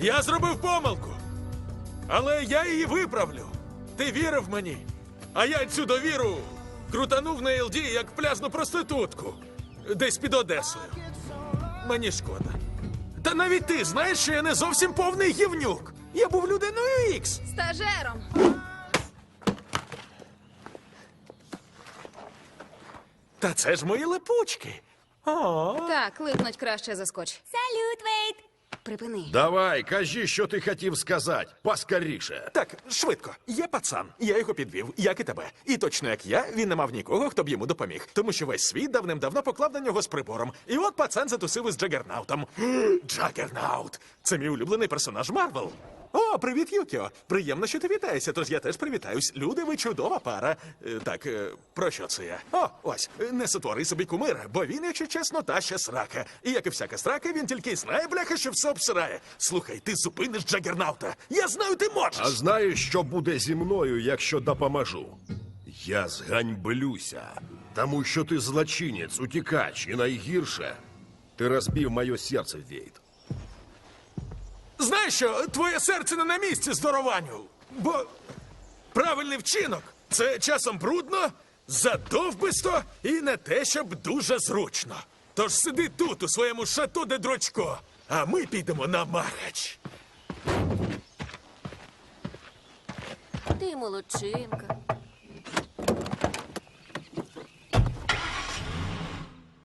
Я зробив помилку. Але я її виправлю. Ти вірив мені. А я цю довіру крутанув на ЛД як пляжну проститутку. Десь під Одесою. Мені шкода. Та навіть ти знаєш, що я не зовсім повний гівнюк. Я був людиною Ікс. Стажером. Та це ж мої липучки. О, Так, липнуть краще за скотч. Салют, Вейт! Припини. Давай, кажи, що ти хотів сказати. Поскоріше. Так, швидко. Є пацан. Я його підвів, як і тебе. І точно як я, він не мав нікого, хто б йому допоміг. Тому що весь світ давним-давно поклав на нього з прибором. І от пацан затусив із Джагернаутом. Джагернаут! Це мій улюблений персонаж Марвел. О, привіт, Юкіо. Приємно, що ти вітаєшся, тож я теж привітаюсь. Люди, ви чудова пара. Е, Так, е, про що це я? О, ось, е, не сотвори собі кумира, бо він, якщо чесно, та ще срака. І як і всяка срака, він тільки й знає, бляха, що все обсирає. Слухай, ти зупиниш Джагернаута. Я знаю, ти можеш. А знаєш, що буде зі мною, якщо допоможу? Я зганьблюся, тому що ти злочинець, утікач, і найгірше, ти розбив моє серце, Вейт. Знаєш що, твоє серце не на місці здорованню. Бо правильний вчинок це часом брудно, задовбисто і не те, щоб дуже зручно. Тож сиди тут, у своєму шато де дрочко, а ми підемо на марач. Ти молодчинка.